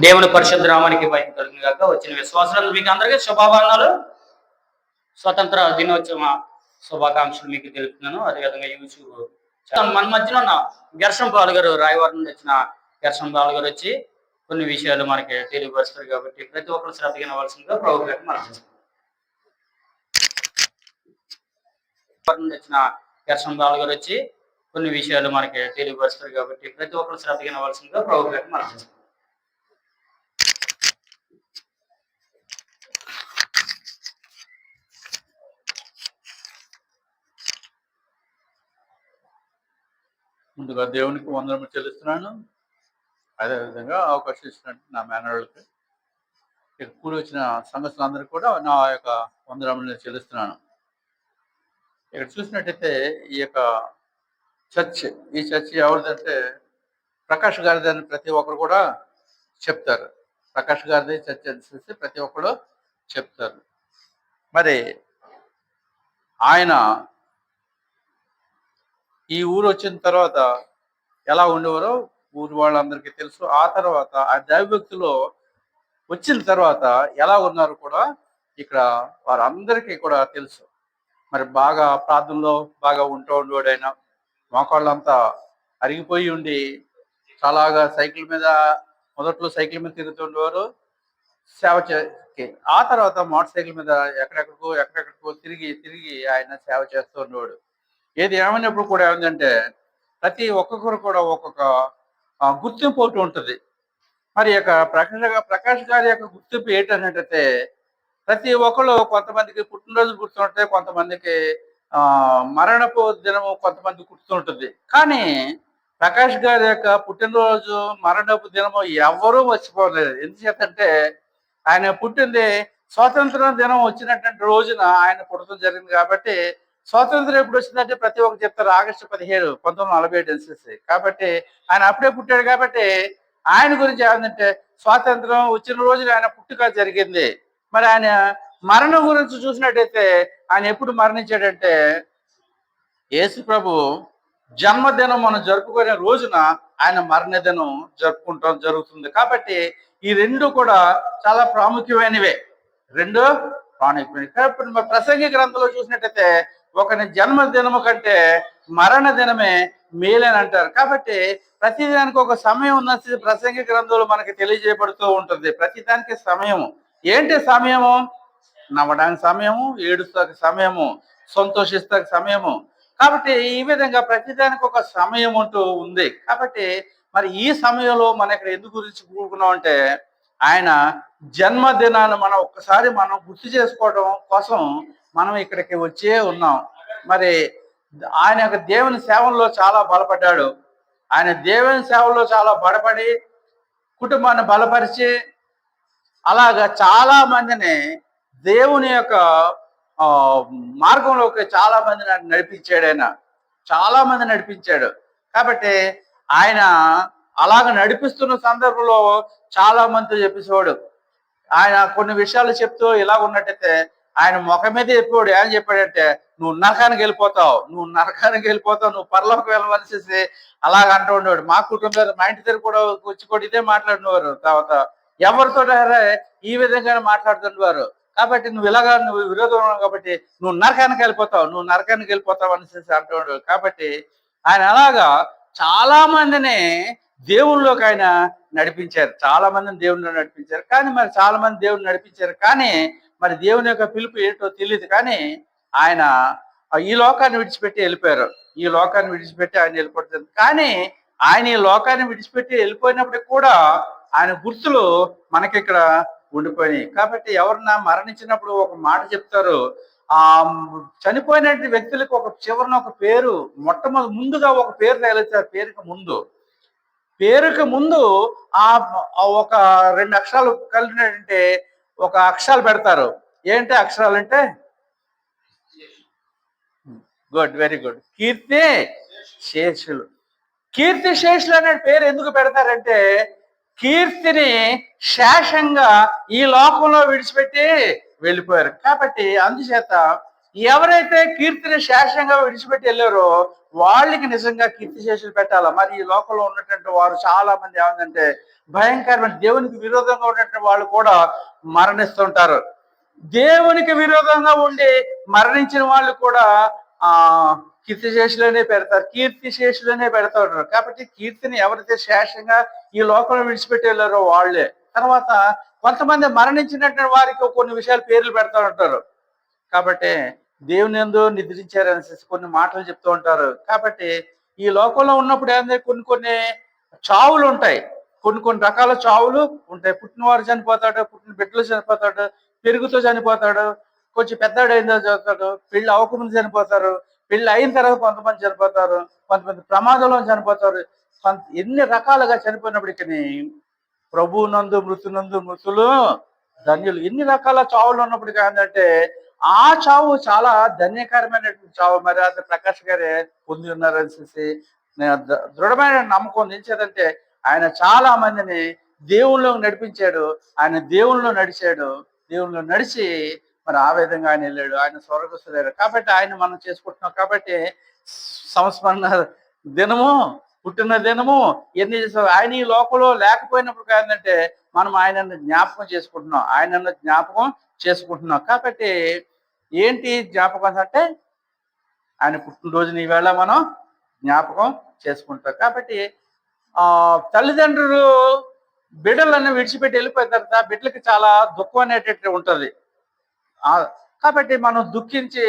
దేవుని పరిశుద్ధ రామానికి భయం కలిగిన గాక వచ్చిన విశ్వాసాలు మీకు అందరికీ శుభాభావనాలు స్వతంత్ర దినోత్సవ శుభాకాంక్షలు మీకు తెలుపుతున్నాను. అదేవిధంగా యూట్యూబ్ మన మధ్యన ఉన్న ఘర్షం పాలు గారు రాయవారి నుండి వచ్చిన ఘర్షం పాలు గారు వచ్చి కొన్ని విషయాలు మనకి తెలియపరుస్తారు కాబట్టి ప్రతి ఒక్కరు శ్రద్ధ వినవలసిందిగా ప్రభు గారికి మనం నుండి వచ్చిన ఘర్షం పాలు గారు వచ్చి కొన్ని విషయాలు మనకి తెలియపరుస్తారు కాబట్టి ప్రతి ఒక్కరు శ్రద్ధ వినవలసిందిగా ప్రభు గారికి మనం ముందుగా దేవునికి వందనము చెల్లిస్తున్నాను. అదేవిధంగా అవకాశం ఇచ్చినట్టు నా మేనర్లకి ఇక్కడ కూడి వచ్చిన సంఘస్థులందరూ కూడా నా యొక్క వందనములు చెల్లిస్తున్నాను. ఇక్కడ చూసినట్టయితే ఈ యొక్క చర్చ్ ఈ చర్చ్ ఎవరిదంటే ప్రకాష్ గారిది అని ప్రతి ఒక్కరు కూడా చెప్తారు. ప్రకాష్ గారిది చర్చ్ అని చూసి ప్రతి ఒక్కరు చెప్తారు. మరి ఆయన ఈ ఊరు వచ్చిన తర్వాత ఎలా ఉండేవారో ఊరు వాళ్ళందరికీ తెలుసు. ఆ తర్వాత ఆ దైవభక్తిలో వచ్చిన తర్వాత ఎలా ఉన్నారు కూడా ఇక్కడ వారందరికీ కూడా తెలుసు. మరి బాగా ప్రార్థనలో బాగా ఉంటూ ఉండేవాడు మోకాళ్ళంతా అరిగిపోయి ఉండి చాలాగా సైకిల్ మీద మొదట్లో సైకిల్ మీద తిరుగుతుండేవారు సేవ చే ఆ తర్వాత మోటార్ సైకిల్ మీద ఎక్కడెక్కడికో ఎక్కడెక్కడికో తిరిగి తిరిగి ఆయన సేవ చేస్తూ ఉండేవాడు. ఏది ఏమైనప్పుడు కూడా ఏమైందంటే ప్రతి ఒక్కొక్కరు కూడా ఒక్కొక్క గుర్తింపు ఒకటి ఉంటుంది. మరి యొక్క ప్రకాష్ ప్రకాష్ గారి యొక్క గుర్తింపు ఏంటంటే ప్రతి ఒక్కరు కొంతమందికి పుట్టినరోజు గుర్తుంటే కొంతమందికి ఆ మరణపు దినము కొంతమంది గుర్తుంటుంది. కానీ ప్రకాష్ గారి యొక్క పుట్టినరోజు మరణపు దినము ఎవరూ మర్చిపోలేదు. ఎందుచేతంటే ఆయన పుట్టింది స్వాతంత్ర దినం వచ్చినటువంటి రోజున ఆయన పుట్టడం జరిగింది కాబట్టి స్వాతంత్రం ఎప్పుడు వచ్చిందంటే ప్రతి ఒక్కరు చెప్తారు ఆగస్టు పదిహేడు పంతొమ్మిది నలభై ఏడు ఎన్సీసీ. కాబట్టి ఆయన అప్పుడే పుట్టాడు కాబట్టి ఆయన గురించి ఏమందంటే స్వాతంత్రం వచ్చిన రోజున ఆయన పుట్టుక జరిగింది. మరి ఆయన మరణం గురించి చూసినట్టయితే ఆయన ఎప్పుడు మరణించాడంటే యేసు ప్రభు జన్మదినం మనం జరుపుకునే రోజున ఆయన మరణదినం జరుపుకుంటాం జరుగుతుంది. కాబట్టి ఈ రెండు కూడా చాలా ప్రాముఖ్యమైనవే. రెండు ప్రాముఖ్యమైనవి. కాబట్టి మరి ప్రసంగి గ్రంథంలో చూసినట్టయితే ఒకని జన్మదినము కంటే మరణ దినమే మేలని అంటారు. కాబట్టి ప్రతిదానికి ఒక సమయం ఉన్న ప్రసంగి గ్రంథంలో మనకి తెలియజేయబడుతూ ఉంటుంది. ప్రతి దానికి సమయము. ఏంటి సమయము? నవ్వడానికి సమయము ఏడుస్తాకి సమయము సంతోషిస్తాకి సమయము. కాబట్టి ఈ విధంగా ప్రతిదానికి ఒక సమయం అంటూ ఉంది. కాబట్టి మరి ఈ సమయంలో మన ఇక్కడ ఎందుకు గురించి కూడుకున్నాం అంటే ఆయన జన్మదినాన్ని మనం ఒక్కసారి మనం గుర్తు చేసుకోవడం కోసం మనం ఇక్కడికి వచ్చే ఉన్నాం. మరి ఆయన యొక్క దేవుని సేవల్లో చాలా బలపడ్డాడు. ఆయన దేవుని సేవల్లో చాలా బలపడి కుటుంబాన్ని బలపరిచి అలాగా చాలా మందిని దేవుని యొక్క మార్గంలోకి చాలా మందిని ఆయన నడిపించాడు ఆయన. చాలా మంది నడిపించాడు. కాబట్టి ఆయన అలాగ నడిపిస్తున్న సందర్భంలో చాలా మంది చెప్పేసేవాడు. ఆయన కొన్ని విషయాలు చెప్తూ ఇలా ఉన్నట్టయితే ఆయన ముఖం మీద చెప్పాడు ఏం చెప్పాడంటే నువ్వు నరకానికి వెళ్ళిపోతావు. నువ్వు నరకానికి వెళ్ళిపోతావు. నువ్వు పరలోకి వెళ్ళవలసి అలాగ అంటూ ఉండేవాడు. మా కుటుంబం మా ఇంటి దగ్గర కూడా వచ్చి కూడా ఇదే మాట్లాడినవారు. తర్వాత ఎవరితో ఈ విధంగానే మాట్లాడుతుండేవారు. కాబట్టి నువ్వు ఇలాగా నువ్వు విరోధం ఉన్నావు కాబట్టి నువ్వు నరకానికి వెళ్ళిపోతావు. నువ్వు నరకానికి వెళ్ళిపోతావు అనేసి అంటూ ఉండేవాడు. కాబట్టి ఆయన అలాగా చాలా మందిని దేవుళ్ళలోకి ఆయన నడిపించారు. చాలా మందిని దేవుళ్ళు నడిపించారు. కానీ మరి చాలా మంది దేవుని నడిపించారు. కానీ మరి దేవుని యొక్క పిలుపు ఏంటో తెలియదు కానీ ఆయన ఈ లోకాన్ని విడిచిపెట్టి వెళ్ళిపోయారు. ఈ లోకాన్ని విడిచిపెట్టి ఆయన వెళ్ళిపోతుంది కానీ ఆయన ఈ లోకాన్ని విడిచిపెట్టి వెళ్ళిపోయినప్పటికి కూడా ఆయన గుర్తులు మనకి ఇక్కడ ఉండిపోయినాయి. కాబట్టి ఎవరన్నా మరణించినప్పుడు ఒక మాట చెప్తారు. ఆ చనిపోయిన వ్యక్తులకు ఒక చివరిన ఒక పేరు మొట్టమొదటి ముందుగా ఒక పేరు తగిలిస్తారు పేరుకి ముందు పేరుకు ముందు ఆ ఒక రెండు అక్షరాలు కలిగినట్టే ఒక అక్షరాలు పెడతారు. ఏంటి అక్షరాలు అంటే? Good very good. కీర్తి శేషులు. కీర్తి శేషులు అనే పేరు ఎందుకు పెడతారంటే కీర్తిని శేషంగా ఈ లోకంలో విడిచిపెట్టి వెళ్ళిపోయారు. కాబట్టి అందుచేత ఎవరైతే కీర్తిని శేషంగా విడిచిపెట్టి వెళ్ళారో వాళ్ళకి నిజంగా కీర్తి శేషులు పెట్టాలా? మరి ఈ లోకంలో ఉన్నటువంటి వారు చాలా మంది ఏమందంటే భయంకరమైన దేవునికి విరోధంగా ఉన్నటువంటి వాళ్ళు కూడా మరణిస్తుంటారు. దేవునికి విరోధంగా ఉండి మరణించిన వాళ్ళు కూడా ఆ కీర్తి శేషులనే పెడతారు కీర్తి శేషులనే ఉంటారు. కాబట్టి కీర్తిని ఎవరైతే శేషంగా ఈ లోకంలో విడిచిపెట్టి వెళ్ళారో వాళ్ళే. తర్వాత కొంతమంది మరణించినటువంటి వారికి కొన్ని విషయాలు పేర్లు పెడతా ఉంటారు. కాబట్టి దేవుని ఎందు నిద్రించారనేసి కొన్ని మాటలు చెప్తూ ఉంటారు. కాబట్టి ఈ లోకంలో ఉన్నప్పుడు ఏంటంటే కొన్ని కొన్ని చావులు ఉంటాయి. కొన్ని కొన్ని రకాల చావులు ఉంటాయి. పుట్టినవారు చనిపోతాడు పుట్టిన బిడ్డలు చనిపోతాడు పెరుగుతో చనిపోతాడు కొంచెం పెద్దవాడు అయిన చదువుతాడు పెళ్ళి అవ్వకముందు చనిపోతారు పెళ్ళి అయిన తర్వాత కొంతమంది చనిపోతారు కొంతమంది ప్రమాదంలో చనిపోతారు కొంత ఎన్ని రకాలుగా చనిపోయినప్పటికీ ప్రభు నందు మృతునందు మృతులు ధన్యులు ఎన్ని రకాల చావులు ఉన్నప్పటికీ ఏంటంటే ఆ చావు చాలా ధన్యకరమైనటువంటి చావు. మరి అది ప్రకాష్ గారే పొంది ఉన్నారనిసేసి నేను దృఢమైన నమ్మకం నిలిచేదంటే ఆయన చాలా మందిని దేవుళ్ళకి నడిపించాడు. ఆయన దేవుళ్ళు నడిచాడు. దేవుళ్ళలో నడిచి మరి ఆ విధంగా ఆయన వెళ్ళాడు. ఆయన స్వర్గస్తులేరు కాబట్టి ఆయన మనం చేసుకుంటున్నాం. కాబట్టి సంస్మరణ దినము పుట్టిన దినము ఎన్ని చేసావు? ఆయన ఈ లోకంలో లేకపోయినప్పుడు ఏంటంటే మనం ఆయనను జ్ఞాపకం చేసుకుంటున్నాం. ఆయనను జ్ఞాపకం చేసుకుంటున్నాం. కాబట్టి ఏంటి జ్ఞాపకం అంటే ఆయన పుట్టినరోజుని ఈవేళ మనం జ్ఞాపకం చేసుకుంటాం. కాబట్టి ఆ తల్లిదండ్రులు బిడ్డలను విడిచిపెట్టి వెళ్ళిపోయిన తర్వాత బిడ్డలకి చాలా దుఃఖం అనేటట్టు ఉంటుంది. కాబట్టి మనం దుఃఖించి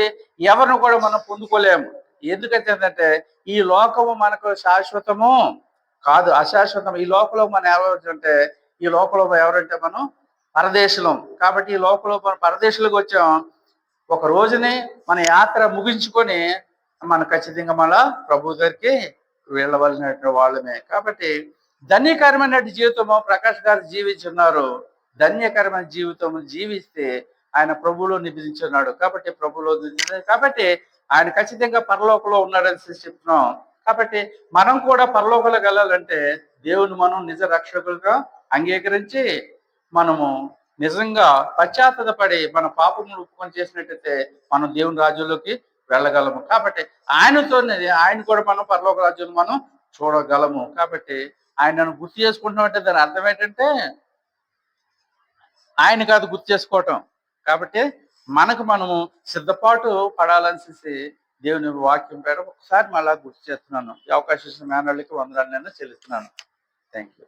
ఎవరిని కూడా మనం పొందుకోలేము. ఎందుకంటే ఏంటంటే ఈ లోకము మనకు శాశ్వతము కాదు అశాశ్వతం. ఈ లోకంలో మనం ఎవరంటే ఈ లోకంలో ఎవరంటే మనం పరదేశం కాబట్టి ఈ లోకంలో మనం పరదేశులకు వచ్చాం. ఒక రోజుని మన యాత్ర ముగించుకొని మనం ఖచ్చితంగా మళ్ళా ప్రభు దగ్గరికి వెళ్ళవలసినటువంటి వాళ్ళమే. కాబట్టి ధన్యకరమైన జీవితము ప్రకాష్ గారు జీవించున్నారు. ధన్యకరమైన జీవితం జీవిస్తే ఆయన ప్రభువులో నిద్రించున్నాడు కాబట్టి ప్రభువులో కాబట్టి ఆయన ఖచ్చితంగా పరలోకంలో ఉన్నాడని చెప్తున్నాం. కాబట్టి మనం కూడా పరలోకంలోకి వెళ్ళాలంటే దేవుని మనం నిజ రక్షకులుగా అంగీకరించి మనము నిజంగా పశ్చాత్తపడి మన పాపములు ఒప్పుకొని చేసినట్టయితే మనం దేవుని రాజ్యంలోకి వెళ్ళగలము. కాబట్టి ఆయనతోనే ఆయన కూడా మనం పరలోక రాజ్యం మనం చూడగలము. కాబట్టి ఆయనను గుర్తు చేసుకుంటున్నామంటే దాని అర్థం ఏంటంటే ఆయన కాదు గుర్తు చేసుకోవటం. కాబట్టి మనకు మనము సిద్ధపాటు పడాలని దేవుని వాక్యం పేర ఒకసారి మళ్ళా గుర్తు చేస్తున్నాను. ఈ అవకాశం ఇచ్చిన మేనళ్ళకి వందనాన్ని నేను చెల్లిస్తున్నాను. Thank you